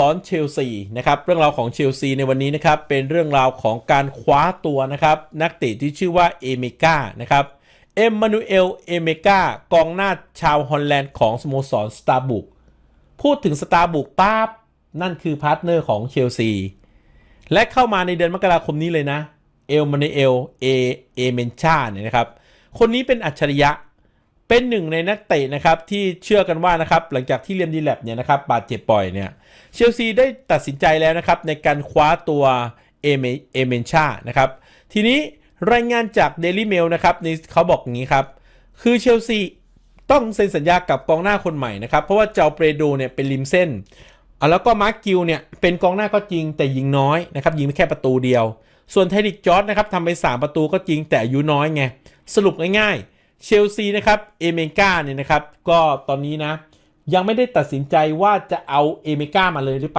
สรเชลซีนะครับเรื่องราวของเชลซีในวันนี้นะครับเป็นเรื่องราวของการคว้าตัวนะครับนักเตะที่ชื่อว่าเอเมกานะครับเอ็มมานูเอลเอเมกากองหน้าชาวฮอลแลนด์ของสโมสรสตาร์บุกพูดถึงสตาร์บุกปั๊บนั่นคือพาร์ทเนอร์ของเชลซีและเข้ามาในเดือนมกราคมนี้เลยนะเอลมานูเอลเอเอเมนชาเนี่ยนะครับคนนี้เป็นอัจฉริยะ เป็นหนึ่งในนักเตะนะครับที่เชื่อกันว่านะครับหลังจากที่เลียมดีแลบเนี่ยนะครับบาดเจ็บปล่อยเนี่ยเชลซีได้ตัดสินใจแล้วนะครับในการคว้าตัวเอเมเอเมนชานะครับทีนี้รายงานจาก Daily Mail นะครับในเขาบอกอย่างนี้ครับคือเชลซีต้องเซ็นสัญญากับกองหน้าคนใหม่นะครับเพราะว่าเจ้าเปรโดเนี่ยเป็นริมเส้นแล้วก็มาร์กกิลเนี่ยเป็นกองหน้าก็จริงแต่ยิงน้อยนะครับยิงแค่ประตูเดียว ส่วนไทริกจอร์ดนะครับทำไป 3 ประตูก็จริงแต่อายุน้อยไงสรุปง่ายๆ เชลซีนะครับเอเมกาเนี่ยนะครับก็ตอนนี้นะยังไม่ได้ตัดสินใจว่าจะเอาเอเมกามาเลยหรือเปล่า